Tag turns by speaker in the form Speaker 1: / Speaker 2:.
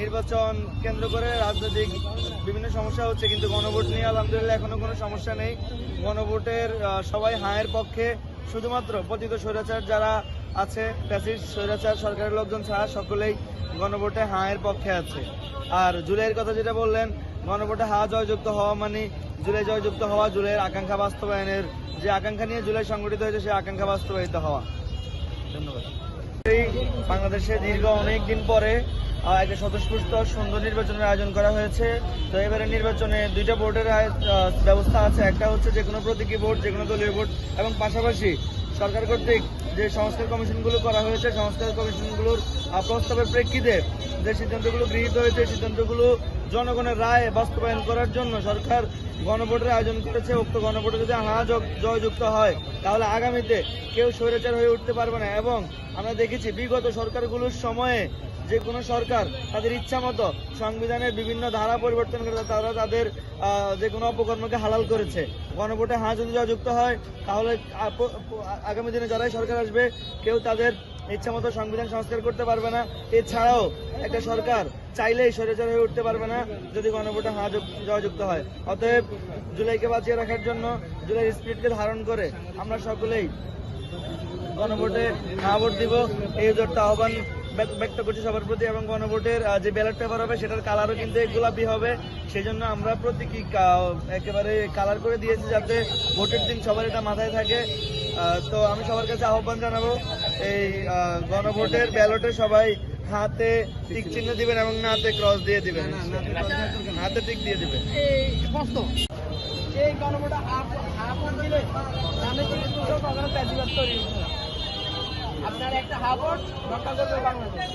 Speaker 1: নির্বাচন কেন্দ্র করে রাজনৈতিক বিভিন্ন সমস্যা হচ্ছে, কিন্তু গণভোট নিয়ে আলহামদুলিল্লাহ এখনও কোনো সমস্যা নেই। গণভোটের সবাই হায়ের পক্ষে, শুধুমাত্র পতিত স্বৈরাচার যারা আছে প্যাসিস্ট স্বৈরাচার, সরকারের লোকজন ছাড়া সকলেই গণভোটে হায়ের পক্ষে আছে। আর জুলাইয়ের কথা যেটা বললেন, গণভোটে হা জয়যুক্ত হওয়া মানে জুলাই জয়যুক্ত হওয়া, জুলাইয়ের আকাঙ্ক্ষা বাস্তবায়নের যে আকাঙ্ক্ষা নিয়ে জুলাই সংগঠিত হয়েছে, সেই আকাঙ্ক্ষা বাস্তবায়িত হওয়া। ধন্যবাদ। বাংলাদেশে দীর্ঘ অনেক দিন পরে একটা স্বতঃস্ফূর্ত সুন্দর নির্বাচনের আয়োজন করা হয়েছে। তো এবারে নির্বাচনে দুইটা আয়- ব্যবস্থা আছে। একটা হচ্ছে যে কোনো প্রতীকী ভোট যে কোনো দলীয় ভোট, এবং পাশাপাশি সরকার কর্তৃক যে সংস্কার কমিশনগুলো করা হয়েছে, সংস্কার কমিশনগুলোর প্রস্তাবের প্রেক্ষিতে যে সিদ্ধান্তগুলো গৃহীত হয়েছে সিদ্ধান্তগুলো জনগণের রায় বাস্তবায়ন করার জন্য সরকার গণভোটের আয়োজন করেছে। উক্ত গণভোটে যদি হা জয়যুক্ত হয়, তাহলে আগামীতে কেউ স্বৈরাচার হয়ে উঠতে পারবে না। এবং আমরা দেখেছি বিগত সরকারগুলোর সময়ে যে কোনো সরকার তাদের ইচ্ছা মতো সংবিধানের বিভিন্ন ধারা পরিবর্তন করে তারা তাদের যে কোনো অপকর্মকে হালাল করেছে। গণভোটে হা যদি যুক্ত হয়, তাহলে আগামী দিনে যারাই সরকার আসবে, কেউ তাদের ইচ্ছা মতো সংবিধান সংস্কার করতে পারবে না। এছাড়াও একটা সরকার চাইলেই স্বৈরাচার হয়ে উঠতে পারবে না যদি গণভোটে হা জয়যুক্ত হয়। অতএব জুলাইকে বাঁচিয়ে রাখার জন্য, জুলাই স্পিডকে ধারণ করে আমরা সকলেই গণভোটে হা ভোট দিব, এই জোরটা আহ্বান ব্যক্ত করছি সবার প্রতি এবং গণভোটের যে ব্যালট পেপার হবে সেটার কালারও কিন্তু গোলাপি হবে। সেই জন্য আমরা প্রতীকী একেবারে কালার করে দিয়েছি যাতে ভোটের দিন সবার এটা মাথায় থাকে। তো আমি সবার কাছে আহ্বান জানাব এই গণভোটের ব্যালটে সবাই হাতে টিক চিহ্ন দিবেন এবং নাতে ক্রস দিয়ে দিবেন। হাতে টিক দিয়ে দিবেন।
Speaker 2: এই গণভোটে হাফ হাফ দিলে তৈরি একটা হাবট রক্ষা করবে বাংলাদেশ।